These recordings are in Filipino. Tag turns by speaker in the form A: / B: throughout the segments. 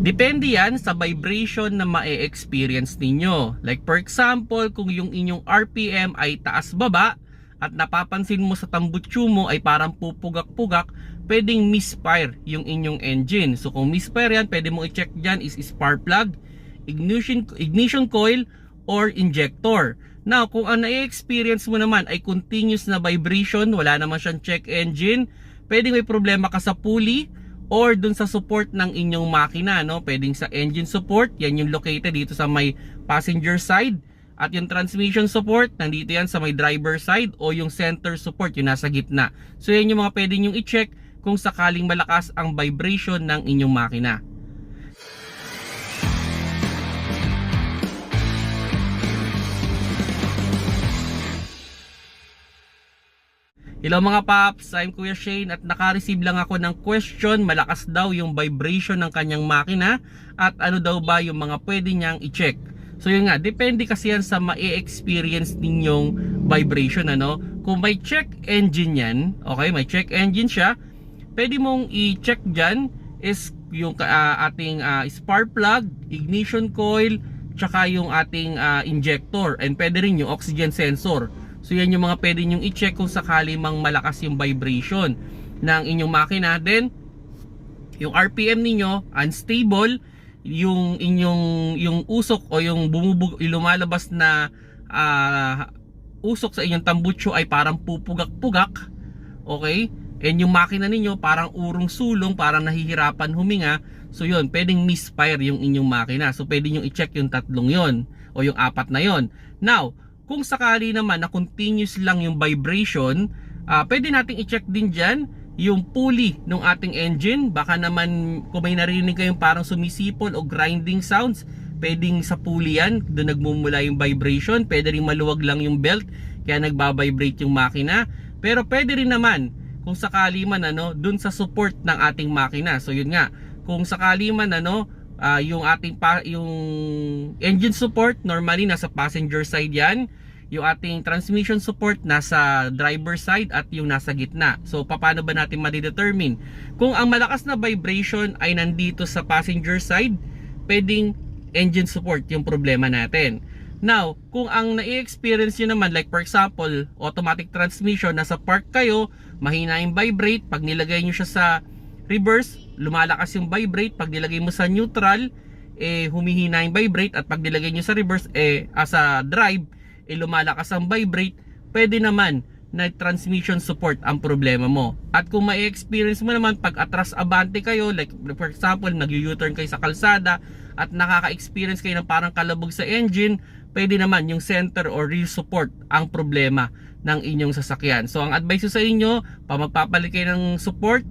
A: Depende yan sa vibration na ma-experience ninyo. Like for example, kung yung inyong RPM ay taas-baba at napapansin mo sa tambutsu mo ay parang pupugak-pugak, pwedeng misfire yung inyong engine. So kung misfire yan, pwede mo i-check dyan is spark plug, ignition, ignition coil, or injector. Now, kung ang na-experience mo naman ay continuous na vibration, wala naman siyang check engine, pwedeng may problema ka sa pulley, or dun sa support ng inyong makina no? Pwedeng sa engine support yan yung located dito sa may passenger side. At yung transmission support nandito yan sa may driver side o yung center support yung nasa gitna. So yan yung mga pwede nyong i-check kung sakaling malakas ang vibration ng inyong makina Hello mga paps, I'm Kuya Shane at naka-receive lang ako ng question malakas daw yung vibration ng kanyang makina at ano daw ba yung mga pwede niyang i-check. So yun nga, depende kasi yan sa ma-experience ninyong vibration ano. Kung may check engine yan, okay, may check engine siya, pwede mong i-check dyan is yung ah, ating ah, spark plug, ignition coil, tsaka yung ating ah, injector and pwede rin yung oxygen sensor. So yan yung mga pwede nyong i-check kung sakali mang malakas yung vibration ng inyong makina. Then, yung RPM ninyo unstable, yung inyong yung usok o yung bumubug yung lumalabas na ah, usok sa inyong tambutso ay parang pupugak-pugak. Okay? And yung makina ninyo parang urong sulong, parang nahihirapan huminga. So yun, pwedeng misfire yung inyong makina. So pwede nyo i-check yung tatlong yon o yung apat na yon. Now, kung sakali naman na continuous lang yung vibration, ah, pwede nating i-check din dyan yung pulley ng ating engine. Baka naman kung may narinig kayong parang sumisipol o grinding sounds, pwedeng sa pulley yan, doon nagmumula yung vibration. Pwede rin maluwag lang yung belt, kaya nagbabibrate yung makina. Pero pwede rin naman, kung sakali man ano, doon sa support ng ating makina. So yun nga, kung sakali man ano, ah, yung ating pa, yung engine support normally nasa passenger side yan yung ating transmission support nasa driver side at yung nasa gitna. So paano ba natin ma-determine? Kung ang malakas na vibration ay nandito sa passenger side, pwedeng engine support yung problema natin. Now, kung ang na-experience nyo naman, like for example, automatic transmission, nasa park kayo, mahina yung vibrate, pag nilagay nyo siya sa reverse, lumalakas yung vibrate, pag nilagay mo sa neutral, eh humihina yung vibrate, at pag nilagay nyo sa reverse, eh as a drive, eh lumalakas ang vibrate, pwede naman na transmission support ang problema mo. At kung may experience mo naman pag atras abante kayo, like for example, nag-U-turn kayo sa kalsada at nakaka-experience kayo ng parang kalabog sa engine, pwede naman yung center or rear support ang problema ng inyong sasakyan. So ang advice ko sa inyo, pa magpapalit kayo ng support,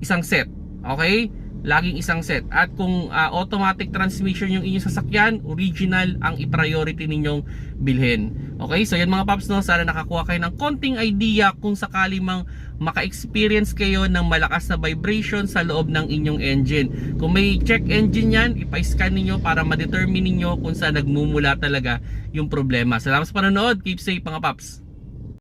A: isang set. Okay? Laging isang set. At kung ah, automatic transmission yung inyong sasakyan, original ang i-priority ninyong bilhin. Okay? So yan mga paps no, sana nakakuha kayo ng konting idea kung sakali mang maka-experience kayo ng malakas na vibration sa loob ng inyong engine. Kung may check engine yan, ipa-scan ninyo para ma-determine ninyo kung saan nagmumula talaga yung problema. Salamat sa panonood. Keep safe mga paps.